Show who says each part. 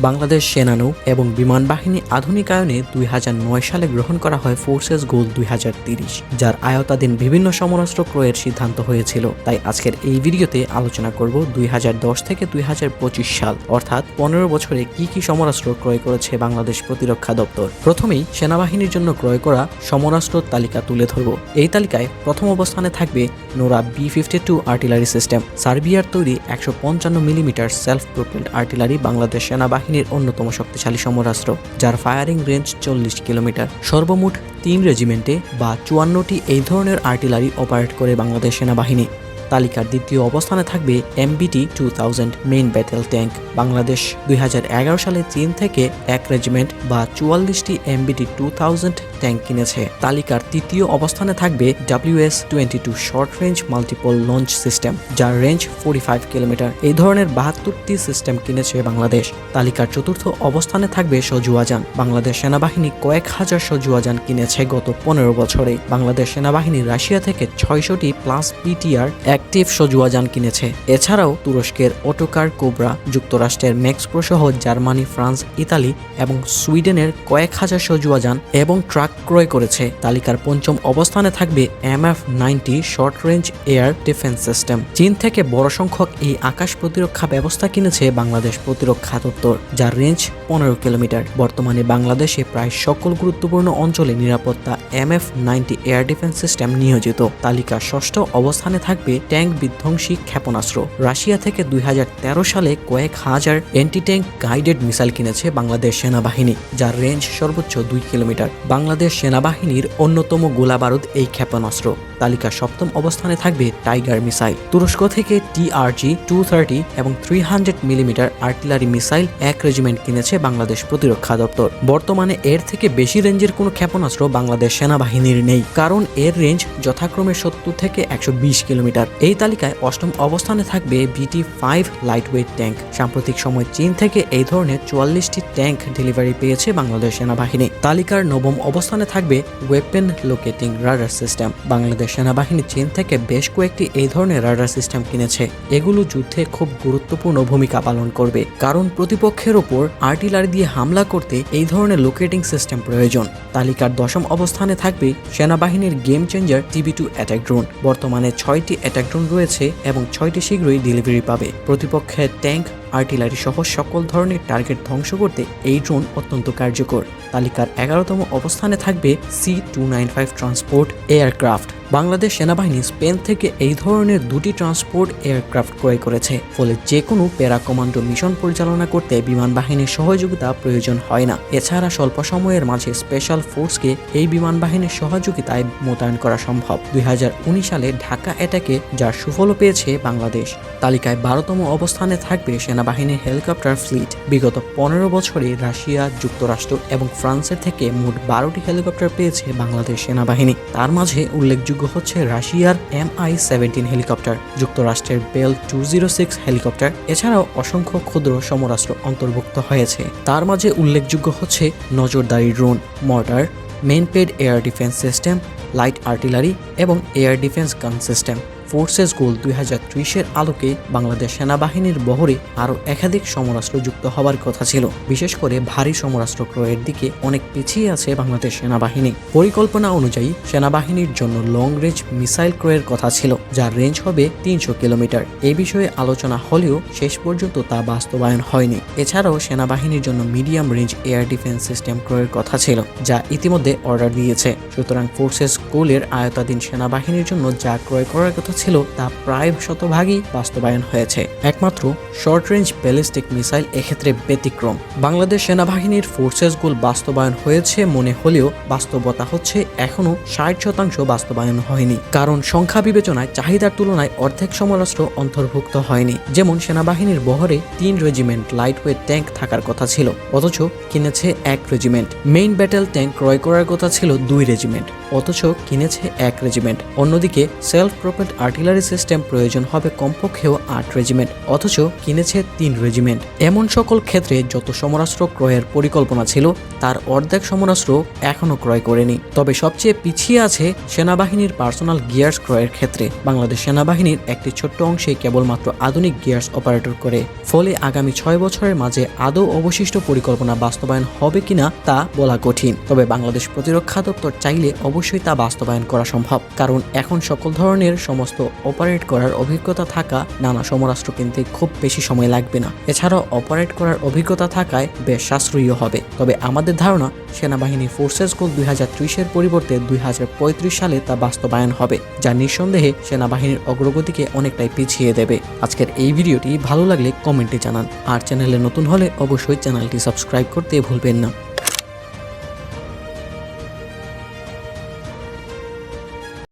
Speaker 1: বাংলাদেশ সেনানৌ এবং বিমান বাহিনী আধুনিকায়নে দুই হাজার নয় সালে গ্রহণ করা হয় ফোর্সেস গোল দুই যার আয়তাধীন বিভিন্ন সমরাস্ত্র ক্রয়ের সিদ্ধান্ত হয়েছিল। তাই আজকের এই ভিডিওতে আলোচনা করব দুই হাজার দশ থেকে দুই হাজার পঁচিশ সাল, অর্থাৎ পনেরো বছরে কি কি সমরাস্ত্র ক্রয় করেছে বাংলাদেশ প্রতিরক্ষা দপ্তর। প্রথমেই সেনাবাহিনীর জন্য ক্রয় করা সমরাস্ত্র তালিকা তুলে ধরব। এই তালিকায় প্রথম অবস্থানে থাকবে Nora B fifty two artillery system. সার্বিয়ার তৈরি একশো পঞ্চান্ন millimetre self propelled artillery Bangladesh সেনাবাহিনীর অন্যতম শক্তিশালী সমরাস্ত্র, যার ফায়ারিং রেঞ্জ চল্লিশ কিলোমিটার। সর্বমোট তিন রেজিমেন্টে বা চুয়ান্নটি এই ধরনের আর্টিলারি অপারেট করে বাংলাদেশ সেনাবাহিনী। তালিকার দ্বিতীয় অবস্থানে থাকবে MBT two thousand main battle tank Bangladesh. দুই হাজার এগারো সালে চীন থেকে এক রেজিমেন্ট বা চুয়াল্লিশটি এমবিটি টু থাউজেন্ড ট্যাঙ্ক কিনেছে। তালিকার তৃতীয় অবস্থানে থাকবে WS twenty two short range multiple launch system যার রেঞ্জ ফোর্টি ফাইভ কিলোমিটার এই ধরনের বাহাত্তরটি সিস্টেম কিনেছে বাংলাদেশ। তালিকার চতুর্থ অবস্থানে থাকবে সজুয়াজান বাংলাদেশ সেনাবাহিনী কয়েক হাজার সজুয়াজান কিনেছে গত পনেরো বছরে। বাংলাদেশ সেনাবাহিনী রাশিয়া থেকে ছয়শটি প্লাস পিটিআর অ্যাক্টিভ সজুয়াজান কিনেছে। এছাড়াও তুরস্কের অটোকার কোবরা যুক্তরাষ্ট্রের মেক্সপ্রো সহ জার্মানি, ফ্রান্স, ইতালি এবং সুইডেনের কয়েক হাজার সজুয়াজান এবং ট্রাক ক্রয় করেছে। তালিকার পঞ্চম অবস্থানে থাকবে M F ninety short range air defence system. চীন থেকে বড় সংখ্যক এই আকাশ প্রতিরক্ষা ব্যবস্থা কিনেছে বাংলাদেশ প্রতিরক্ষা দপ্তর, যার রেঞ্জ পনেরো কিলোমিটার। বর্তমানে বাংলাদেশে প্রায় সকল গুরুত্বপূর্ণ অঞ্চলে নিরাপত্তা M F ninety air defence system নিয়োজিত। তালিকার ষষ্ঠ অবস্থানে থাকবে ট্যাঙ্ক বিধ্বংসী ক্ষেপণাস্ত্র। রাশিয়া থেকে দুই হাজার তেরো সালে কয়েক হাজার অ্যান্টি ট্যাঙ্ক গাইডেড মিসাইল কিনেছে বাংলাদেশ সেনাবাহিনী, যার রেঞ্জ সর্বোচ্চ দুই কিলোমিটার। বাংলাদেশ সেনাবাহিনীর অন্যতম গোলাবারুদ এই ক্ষেপণাস্ত্র। তালিকার সপ্তম অবস্থানে থাকবে টাইগার মিসাইল। তুরস্ক থেকে টিআরজি টু থার্টি এবং three hundred millimetre artillery missile এক রেজিমেন্ট কিনেছে বাংলাদেশ প্রতিরক্ষা দপ্তর। বর্তমানে এর থেকে বেশি রেঞ্জের কোনো ক্ষেপণাস্ত্র বাংলাদেশ সেনাবাহিনীর নেই, কারণ এর রেঞ্জ যথাক্রমে সত্তর থেকে একশো বিশ কিলোমিটার। এই তালিকায় অষ্টম অবস্থানে থাকবে বিটি ফাইভ লাইট ওয়েট ট্যাঙ্ক সাম্প্রতিক সময় চীন থেকে এই ধরনের চুয়াল্লিশটি ট্যাঙ্ক ডেলিভারি পেয়েছে বাংলাদেশ সেনাবাহিনী। তালিকার নবম অবস্থানে থাকবে weapon locating radar system Bangladesh সেনাবাহিনী চীন থেকে বেশ কয়েকটি এই ধরনের রাডার সিস্টেম কিনেছে। এগুলো যুদ্ধে খুব গুরুত্বপূর্ণ ভূমিকা পালন করবে। কারণ প্রতিপক্ষের ওপর আর্টিলারি দিয়ে হামলা করতে এই ধরনের লোকেটিং সিস্টেম প্রয়োজন। তালিকার দশম অবস্থানে থাকবে সেনাবাহিনীর game changer TB two attack drone. বর্তমানে ছয়টি অ্যাটাক ড্রোন রয়েছে এবং ছয়টি শীঘ্রই ডেলিভারি পাবে। প্রতিপক্ষের ট্যাঙ্ক আর্টিলারি সহ সকল ধরনের টার্গেট ধ্বংস করতে এই ড্রোন অত্যন্ত কার্যকর। তালিকার এগারোতম অবস্থানে থাকবে C two nine five transport aircraft Bangladesh সেনাবাহিনী স্পেন থেকে এই ধরনের দুটি ট্রান্সপোর্ট এয়ারক্রাফট ক্রয় করেছে। ফলে যে কোনো প্যারা কমান্ডো মিশন পরিচালনা করতে বিমান বাহিনীর সহযোগিতা প্রয়োজন হয় না। এছাড়া স্বল্প সময়ের মাঝে স্পেশাল ফোর্সকে এই বিমান বাহিনীর সহযোগিতায় মোতায়েন করা সম্ভব। দুই হাজার উনিশ সালে ঢাকা অ্যাটাকে যার সুফলও পেয়েছে বাংলাদেশ। তালিকায় বারোতম অবস্থানে থাকবে সেনাবাহিনীর হেলিকপ্টার ফ্লিট বিগত পনেরো বছরে রাশিয়া, যুক্তরাষ্ট্র এবং ফ্রান্সের থেকে মোট বারোটি হেলিকপ্টার পেয়েছে বাংলাদেশ সেনাবাহিনী। তার মাঝে উল্লেখযোগ্য হচ্ছে রাশিয়ার এম আই সেভেন্টিন হেলিকপ্টার, যুক্তরাষ্ট্রের Bell two zero six helicopter, এছাড়াও অসংখ্য ক্ষুদ্র সমরাস্ত্র অন্তর্ভুক্ত হয়েছে। তার মাঝে উল্লেখযোগ্য হচ্ছে নজরদারি drone, mortar MANPAD air defence system, light artillery এবং air defence gun system. Forces goal দুই হাজার ত্রিশের আলোকে বাংলাদেশ সেনাবাহিনীর বহরে আরও একাধিক সমরাস্ত্র যুক্ত হবার কথা ছিল। বিশেষ করে ভারী সমরাস্ত্র ক্রয়ের দিকে অনেক পিছিয়ে আছে বাংলাদেশ সেনাবাহিনী। পরিকল্পনা অনুযায়ী সেনাবাহিনীর জন্য লং রেঞ্জ মিসাইল ক্রয়ের কথা ছিল, যার রেঞ্জ হবে তিনশো কিলোমিটার। এ বিষয়ে আলোচনা হলেও শেষ পর্যন্ত তা বাস্তবায়ন হয়নি। এছাড়াও সেনাবাহিনীর জন্য medium range air defence system ক্রয়ের কথা ছিল, যা ইতিমধ্যে অর্ডার দিয়েছে। সুতরাং ফোর্সেস গোলের আয়তাধীন সেনাবাহিনীর জন্য যা ক্রয় করার কথা ছিল তা প্রায় শতভাগই বাস্তবায়ন হয়েছে। একমাত্র শর্ট রেঞ্জ ব্যালিস্টিক মিসাইল এক্ষেত্রে ব্যতিক্রম। বাংলাদেশ সেনাবাহিনীর ফোর্সেস গোল বাস্তবায়ন হয়েছে মনে হলেও বাস্তবতা হচ্ছে এখনও ষাট শতাংশ বাস্তবায়ন হয়নি। কারণ সংখ্যা বিবেচনায় চাহিদার তুলনায় অর্ধেক সমরাস্ত্র অন্তর্ভুক্ত হয়নি। যেমন সেনাবাহিনীর বহরে তিন রেজিমেন্ট লাইট ওয়েট ট্যাঙ্ক থাকার কথা ছিল, অথচ কিনেছে এক রেজিমেন্ট মেইন ব্যাটেল ট্যাঙ্ক ক্রয় করার কথা ছিল দুই রেজিমেন্ট অথচ কিনেছে এক রেজিমেন্ট অন্যদিকে সেলফ প্রোপেড আর্টিলারি সিস্টেম প্রয়োজন হবে কমপক্ষেও আট রেজিমেন্ট, অথচ কিনেছে তিন রেজিমেন্ট। এমন সকল ক্ষেত্রে যত সমরাস্ত্র ক্রয়ের পরিকল্পনা ছিল, তার অর্ধেক সমরাস্ত্র এখনও ক্রয় করেনি। তবে সবচেয়ে পিছিয়ে আছে সেনাবাহিনীর পার্সোনাল গিয়ার্স ক্রয়ের ক্ষেত্রে। বাংলাদেশ সেনাবাহিনীর একটি ছোট্ট অংশে কেবলমাত্র আধুনিক গিয়ার্স অপারেটর করে। ফলে আগামী ছয় বছরের মাঝে আদৌ অবশিষ্ট পরিকল্পনা বাস্তবায়ন হবে কিনা তা বলা কঠিন। তবে বাংলাদেশ প্রতিরক্ষা দপ্তর চাইলে অবশ্যই তা বাস্তবায়ন করা সম্ভব, কারণ এখন সকল ধরনের সমস্ত অপারেট করার অভিজ্ঞতা থাকা নানা সমরাস্ত্র কিনতে খুব বেশি সময় লাগবে না। এছাড়াও অপারেট করার অভিজ্ঞতা থাকায় বেশ সাশ্রয়ী হবে। তবে আমাদের ধারণা সেনাবাহিনী ফোর্সেস গোল দুই হাজার ত্রিশের পরিবর্তে দুই হাজার পঁয়ত্রিশ সালে তা বাস্তবায়ন হবে, যা নিঃসন্দেহে সেনাবাহিনীর অগ্রগতিকে অনেকটাই পিছিয়ে দেবে। আজকের এই ভিডিওটি ভালো লাগলে কমেন্টে জানান। আর চ্যানেলে নতুন হলে অবশ্যই চ্যানেলটি সাবস্ক্রাইব করতে ভুলবেন না।